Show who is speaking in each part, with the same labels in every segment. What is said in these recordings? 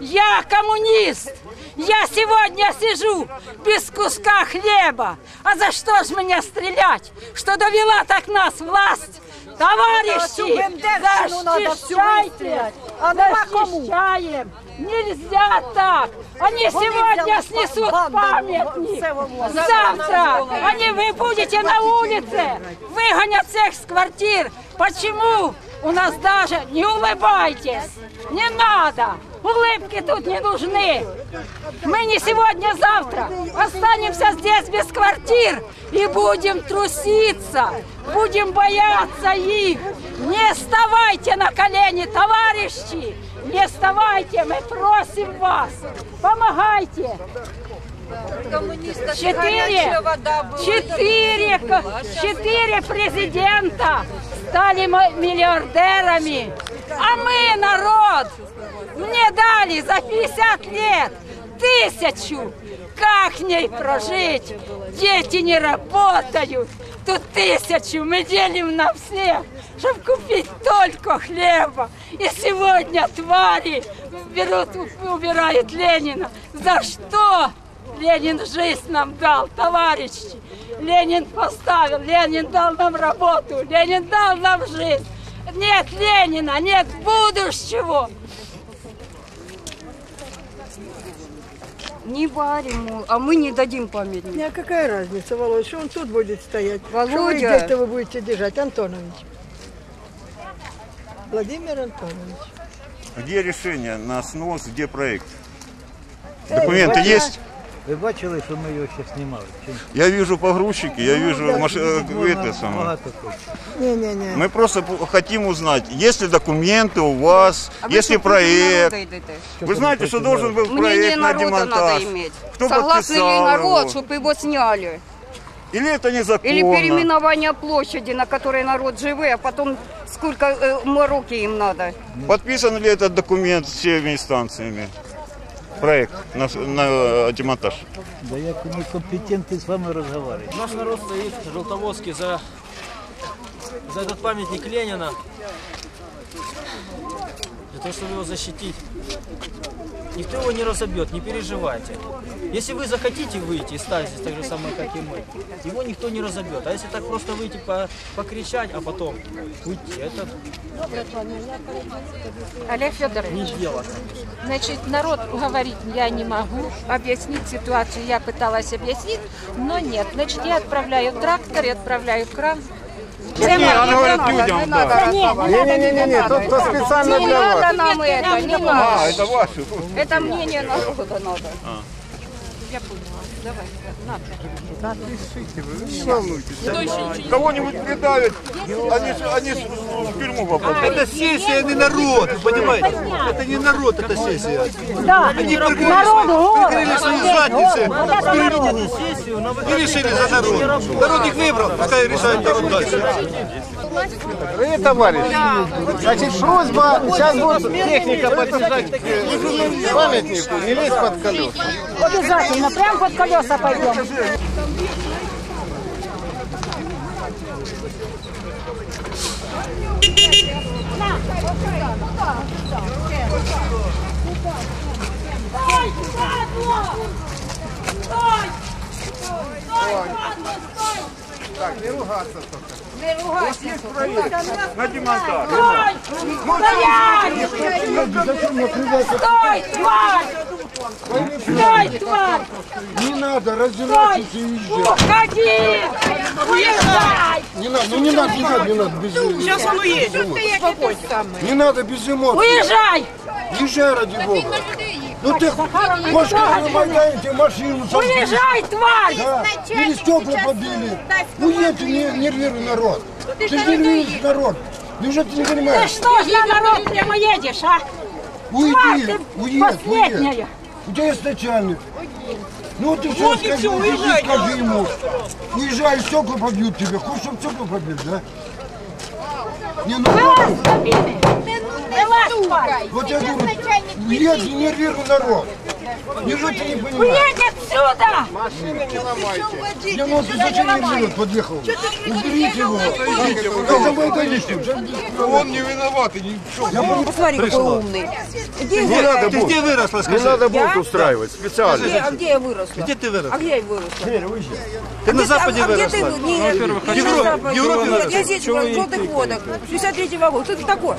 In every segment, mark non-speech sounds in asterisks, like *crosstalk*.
Speaker 1: Я коммунист. Я сегодня сижу без куска хлеба. А за что ж меня стрелять? Что довела так нас власть? Товарищи, защищайте!
Speaker 2: А.
Speaker 1: Защищаем! Нельзя так! Они сегодня снесут памятник! Завтра они вы будете на улице! Выгонят всех с квартир! Почему? У нас даже не улыбайтесь! Не надо! Улыбки тут не нужны! Мы не сегодня, а останемся здесь без квартир и будем труситься, будем бояться их. Не вставайте на колени, товарищи! Не вставайте, мы просим вас! Помогайте! Четыре, четыре, четыре президента стали миллиардерами, а мы, народ, мне дали за 50 лет тысячу. Как в ней прожить? Дети не работают. Тут тысячу мы делим на всех, чтобы купить только хлеба. И сегодня твари берут, убирают Ленина. За что? Ленин жизнь нам дал, товарищи. Ленин поставил, Ленин дал нам работу, Ленин дал нам жизнь. Нет Ленина, нет будущего.
Speaker 3: Не варим, а мы не дадим памятник.
Speaker 2: Не, а какая разница, Володя, что он тут будет стоять? Что вы
Speaker 3: Володя.
Speaker 2: здесь-то вы будете держать, Антонович? Владимир Антонович.
Speaker 4: Где решение на снос, где проект? Документы есть?
Speaker 5: Ви бачили, що ми його ще знімали? Чи ні?
Speaker 4: Я вижу погрузчики, я вижу маш... это
Speaker 5: Багато
Speaker 4: самое.
Speaker 5: тут.
Speaker 2: Не-не-не.
Speaker 4: Мы просто п- хотим узнать, есть ли документы у вас,
Speaker 3: А
Speaker 4: есть ли проект. Вы знаете, что должен был
Speaker 3: Мнение
Speaker 4: проект на
Speaker 3: народа надо
Speaker 4: демонтаж?
Speaker 3: иметь.
Speaker 4: Кто
Speaker 3: Согласен ли
Speaker 4: подписал
Speaker 3: народ,
Speaker 4: его?
Speaker 3: чтобы его сняли?
Speaker 4: Или это незаконно?
Speaker 3: Или переименование площади, на которой народ живет, а потом сколько э, мороки им надо?
Speaker 4: Подписан ли этот документ всеми инстанциями? Проект на, на демонтаж.
Speaker 5: Да як ми компетентні з вами розмовляємо.
Speaker 6: Наш народ стоит в Желтоводске за, за этот памятник Ленина. Того, чтобы его защитить. Никто его не разобьет, не переживайте. Если вы захотите выйти стать здесь так же самое, как и мы, его никто не разобьет. А если так просто выйти по- покричать, а потом уйти, это
Speaker 7: Олег Федорович,
Speaker 6: не дело.
Speaker 7: значит, народ уговорить я не могу, объяснить ситуацию я пыталась объяснить, но нет. Значит, я отправляю трактор, я отправляю кран.
Speaker 4: Не, она говорит людям, да.
Speaker 3: Не-не-не,
Speaker 8: тут то специально
Speaker 3: не
Speaker 8: для
Speaker 3: надо
Speaker 8: вас.
Speaker 3: нам это, не
Speaker 4: А,
Speaker 3: надо.
Speaker 4: это ваши.
Speaker 3: Это мнение народа надо.
Speaker 7: Я поняла. Давай, на.
Speaker 4: Не волнуйтесь. Кого-нибудь придавят, они, ж- они в тюрьму попадут.
Speaker 8: Это сессия, а не народ, вы понимаете? Это не народ, это сессия.
Speaker 1: Да,
Speaker 8: Они прикрыли,
Speaker 1: народу,
Speaker 8: задницы
Speaker 6: на
Speaker 8: и решили за народ. Народ их выбрал, пускай решает народ дальше.
Speaker 9: Вы, товарищ, значит, просьба, сейчас будет техника подъезжать к памятнику, не лезь под колеса.
Speaker 1: обязательно, прям под колеса пойдем.
Speaker 9: Так, не ругаться только.
Speaker 4: На демонтаж.
Speaker 1: Стой, тварь! Стой, тварь!
Speaker 9: Не надо раздеваться и уезжать.
Speaker 1: Уходи! Уезжай!
Speaker 9: Не надо, ну не надо, не надо, не надо без Сейчас он уедет. Не надо без эмоций.
Speaker 1: Уезжай!
Speaker 9: Езжай ради Бога. Ну ты Майдане тебе машину
Speaker 1: Уезжай, тварь!
Speaker 9: да? Или стекла побили. Уедь, не нервируй народ. Ты же нервируешь народ. Неужели ты не
Speaker 1: Ты
Speaker 9: понимаешь?
Speaker 1: что ж на народ прямо едешь, а?
Speaker 9: Уйди,
Speaker 1: ты
Speaker 9: уедь, уедь. У тебя есть начальник. Ну ты что скажи, иди скажи ему. Уезжай, стекла побьют тебя. Хочешь, чтобы стекла побили, да? Не, ну
Speaker 1: Вылазь,
Speaker 9: вот я говорю, уедь, не нервируй народ. Неужели ты не понимаешь?
Speaker 1: Едет сюда!
Speaker 9: Я ну ты зачем не вперед подъехал? Уберите его. Это лишним?
Speaker 4: Он не виноват, и ни в чем.
Speaker 10: Посмотри, какой умный. Где,
Speaker 4: Не надо
Speaker 8: Ты
Speaker 4: бунт.
Speaker 8: где выросла,
Speaker 4: Не
Speaker 8: скажи?
Speaker 4: надо бунт устраивать, специально.
Speaker 10: где, а где я выросла?
Speaker 8: Где ты
Speaker 10: А
Speaker 8: выросла?
Speaker 10: где я выросла?
Speaker 8: Ты на Западе
Speaker 10: а, а где ты?
Speaker 8: выросла.
Speaker 10: Я
Speaker 8: в Европе- в Европе выросла.
Speaker 10: я здесь, в желтых водах. 63-го года. Кто ты такой?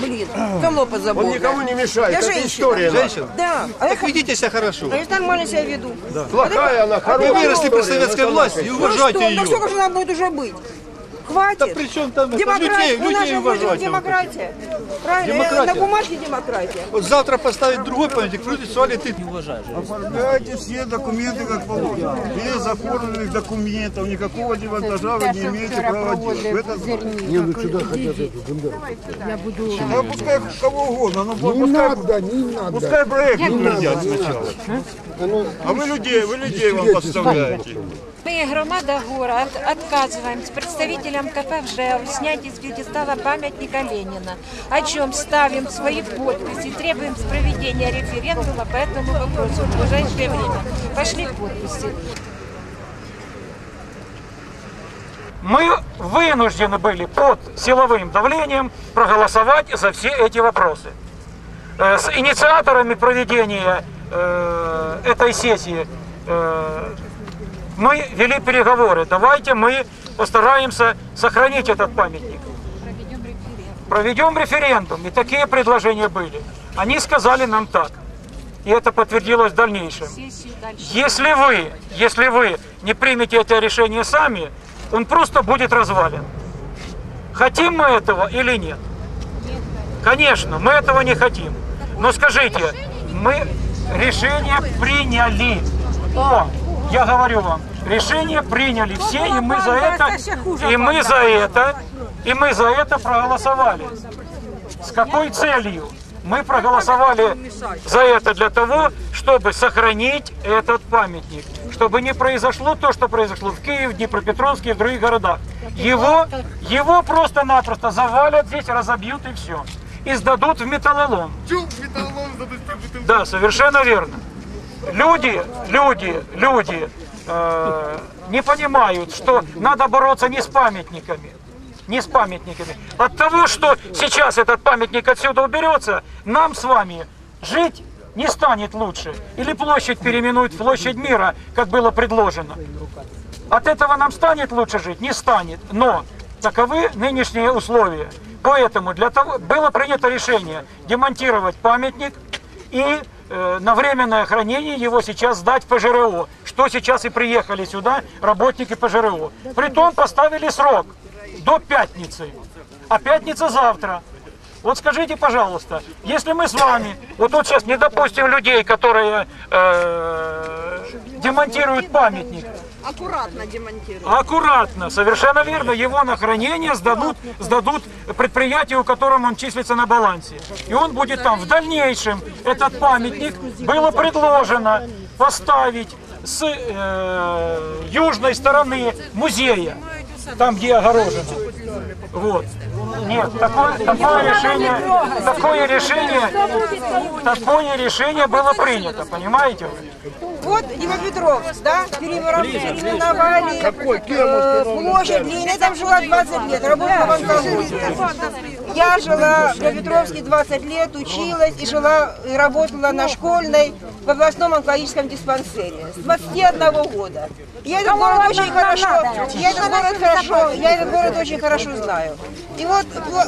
Speaker 10: Блин, кому позабыл.
Speaker 4: Он никому не мешает,
Speaker 10: Я
Speaker 4: это
Speaker 10: женщина.
Speaker 4: история.
Speaker 8: Женщина?
Speaker 10: Да. А я,
Speaker 8: Так ведите себя хорошо.
Speaker 10: а я нормально себя веду.
Speaker 4: Плохая она,
Speaker 8: Вы
Speaker 4: хорошая.
Speaker 8: выросли при советской
Speaker 4: это
Speaker 8: власти и
Speaker 10: Ну
Speaker 8: уважайте
Speaker 10: что,
Speaker 8: ее.
Speaker 10: так сколько же нам будет уже быть? Хватит.
Speaker 8: Да при чем там это?
Speaker 10: Демократия.
Speaker 8: людей,
Speaker 10: У нас
Speaker 8: людей
Speaker 10: же будет
Speaker 8: уважайте.
Speaker 10: демократия. Правильно?
Speaker 8: Демократия.
Speaker 10: На бумажке демократия.
Speaker 8: Вот завтра поставить другой памятник, люди сюда ты не уважаешь.
Speaker 4: Оформляйте все документы как положено. Без оформленных документов никакого демонтажа вы не имеете права делать. Это.
Speaker 9: Не, ну сюда хотят эту Бендеру.
Speaker 4: Да пускай кого угодно, но
Speaker 9: Не
Speaker 4: пускай,
Speaker 9: надо, не надо.
Speaker 4: пускай проект утвердят сначала. А вы людей, вы людей вам подставляете.
Speaker 7: Мы, громада гора, от- отказываемся представителям КП ВЖЭУ снять из пьедестала памятника Ленина, о чем ставим свои подписи, требуем проведения референдума по этому вопросу в ближайшее время. Пошли подписи.
Speaker 11: мы вынуждены были под силовым давлением проголосовать за все эти вопросы. Э, С инициаторами проведения э, этой сессии э, мы вели переговоры. Давайте мы постараемся сохранить этот памятник. Проведем референдум. И такие предложения были. Они сказали нам так. И это подтвердилось в дальнейшем. Если вы, если вы не примете это решение сами, он просто будет развален. Хотим мы этого или нет? Конечно, мы этого не хотим. Но скажите, мы решение приняли. О, я говорю вам, решение приняли все, и мы за это, и мы за это, и мы за это проголосовали. С какой целью? Мы проголосовали за это для того, чтобы сохранить этот памятник, чтобы не произошло то, что произошло в Киеве, в Днепропетровске и в других городах. Его, его просто-напросто завалят здесь, разобьют и все. И сдадут в металлолом. Да, совершенно верно. Люди, люди, люди э, не понимают, что надо бороться не с памятниками, не с памятниками. От того, что сейчас этот памятник отсюда уберется, нам с вами жить не станет лучше. Или площадь переименуют в площадь мира, как было предложено. От этого нам станет лучше жить? Не станет. Но таковы нынешние условия. Поэтому для того было принято решение демонтировать памятник и на временное хранение его сейчас сдать ПЖРО. Что сейчас и приехали сюда работники ПЖРО. Притом поставили срок до пятницы. А пятница завтра. Вот скажите, пожалуйста, если мы с вами, вот тут сейчас не допустим людей, которые э, демонтируют памятник,
Speaker 10: Аккуратно демонтируем.
Speaker 11: Аккуратно, совершенно верно, его на хранение сдадут, сдадут предприятию, у котором он числится на балансе. И он будет там. В дальнейшем этот памятник было предложено поставить с э, южной стороны музея, там где огорожено. Вот. Нет, такое, такое решение, такое решение, такое решение было принято, понимаете?
Speaker 10: Вот Днепропетровск, да, переименовали, э, площадь Ленина, там жила 20 лет, работала в онкологии. Я жила в Днепропетровске 20 лет, училась и жила и работала на школьной в областном онкологическом диспансере с 21 года. Я этот город очень хорошо, я этот город хорошо, я этот город очень хорошо знаю. И вот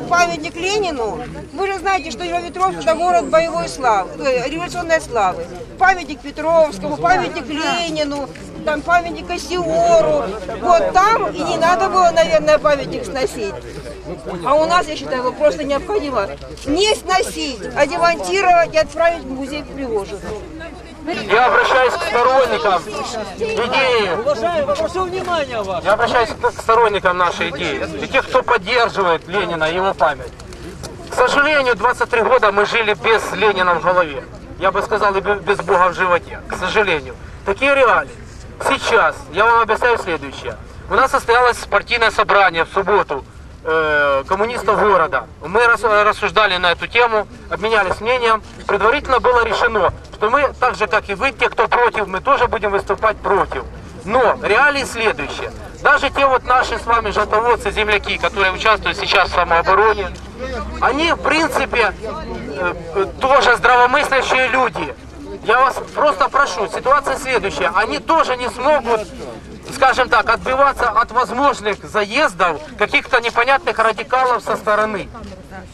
Speaker 10: памятник Ленину, вы же знаете, что Днепропетровск это город боевой славы, э, революционной славы. Памятник Петровскому, памятник Ленину, там памятник Осиору. Вот там и не надо было, наверное, памятник сносить. А у нас, я считаю, его просто необходимо не сносить, а демонтировать и отправить в музей к Пригожину.
Speaker 11: Я обращаюсь к сторонникам идеи.
Speaker 6: Уважаемый, прошу внимания ваше.
Speaker 11: Я обращаюсь к сторонникам нашей идеи и тех, кто поддерживает Ленина и его память. К сожалению, 23 года мы жили без Ленина в голове. Я бы сказал, и бе- без Бога в животе. К сожалению. Такие реалии. Сейчас я вам объясняю следующее. У нас состоялось партийное собрание в субботу
Speaker 12: коммунистов города. Мы рас- рассуждали на эту тему, обменялись мнением. Предварительно было решено, что мы, так же как и вы, те, кто против, мы тоже будем выступать против. Но реалии следующие. Даже те вот наши с вами желтоводцы, земляки, которые участвуют сейчас в самообороне, они, в принципе, э, э, тоже здравомыслящие люди. Я вас просто прошу, ситуация следующая. Они тоже не смогут, скажем так, отбиваться от возможных заездов каких-то непонятных радикалов со стороны.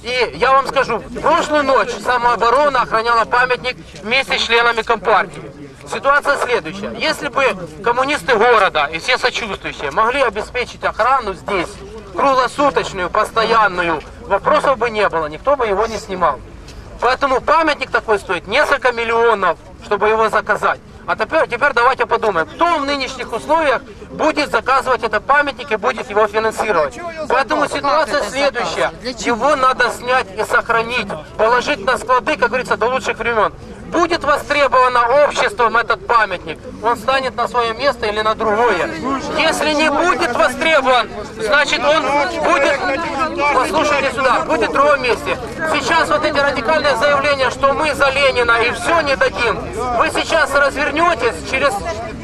Speaker 12: И я вам скажу, прошлую ночь самооборона охраняла памятник вместе с членами Компартии. Ситуация следующая. Если бы коммунисты города и все сочувствующие могли обеспечить охрану здесь, круглосуточную, постоянную, вопросов бы не было, никто бы его не снимал. Поэтому памятник такой стоит несколько миллионов, чтобы его заказать. А теперь, теперь давайте подумаем, кто в нынешних условиях будет заказывать этот памятник и будет его финансировать. Поэтому ситуация следующая. Его надо снять и сохранить, положить на склады, как говорится, до лучших времен. Будет востребовано обществом этот памятник, он станет на свое место или на другое. Если не будет востребован, значит он будет, послушайте сюда, будет в другом месте. Сейчас вот эти радикальные заявления, что мы за Ленина и все не дадим, вы сейчас развернетесь через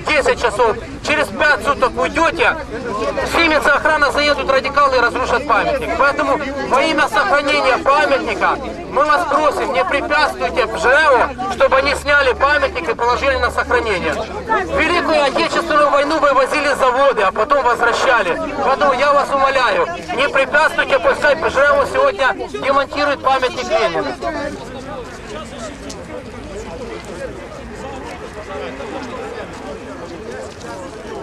Speaker 12: 10 часов, через 5 суток уйдете, снимется охрана, заедут радикалы и разрушат памятник. Поэтому во имя сохранения памятника мы вас просим, не препятствуйте БЖЭУ, чтобы они сняли памятник и положили на сохранение. В Великую Отечественную войну вывозили заводы, а потом возвращали. Поэтому я вас умоляю, не препятствуйте, пускай БЖЭУ сегодня демонтирует памятник Ленина. Gracias.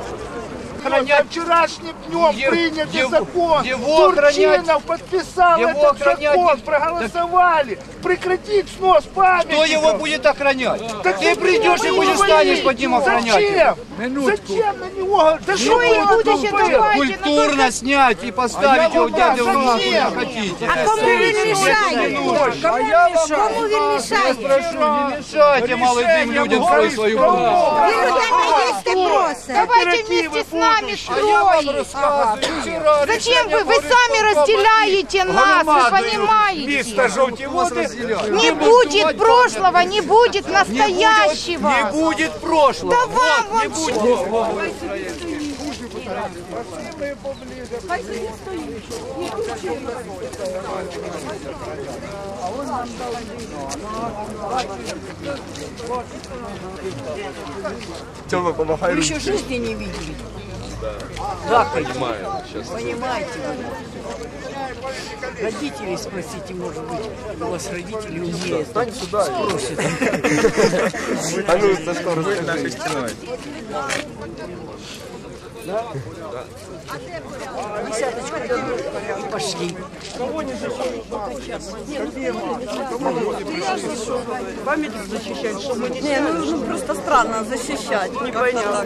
Speaker 8: За вчерашним днем
Speaker 13: Е-
Speaker 8: принятый
Speaker 13: его-
Speaker 8: закон.
Speaker 13: его
Speaker 8: Турчинов подписал
Speaker 13: его
Speaker 8: этот
Speaker 13: охранять
Speaker 8: закон, проголосовали. Прекратить снос памятников.
Speaker 13: Кто его будет охранять?
Speaker 8: Так
Speaker 13: Ты придешь и будешь станешь под ним охранять.
Speaker 8: Зачем?
Speaker 13: Минутку.
Speaker 8: Зачем на него? Да что вы
Speaker 13: Его
Speaker 8: тут
Speaker 13: культурно- Культурно снять и поставить его где
Speaker 8: Зачем?
Speaker 13: куда хотите.
Speaker 8: А кому вы мешаете?
Speaker 13: А
Speaker 8: Кому вы
Speaker 13: Я прошу, не мешайте молодым людям свою свою
Speaker 14: Давайте вместе с нами строить. Зачем вы? Вы сами разделяете нас, вы понимаете? Не будет прошлого, не будет настоящего.
Speaker 13: Не будет прошлого.
Speaker 14: Да вам
Speaker 13: Вот, не
Speaker 14: вообще.
Speaker 13: будет.
Speaker 10: Вы еще жизни не видели.
Speaker 15: Да, понимаю. Сейчас.
Speaker 10: Понимаете? Родителей спросите, может быть, у вас родители умеют.
Speaker 15: Стань сюда.
Speaker 10: Спросят. *laughs*
Speaker 15: А ну, за что нашей стеной.
Speaker 10: Десяточку и пошли.
Speaker 2: Памятник защищать, что мы не...
Speaker 16: Не, ну просто странно защищать, непонятно.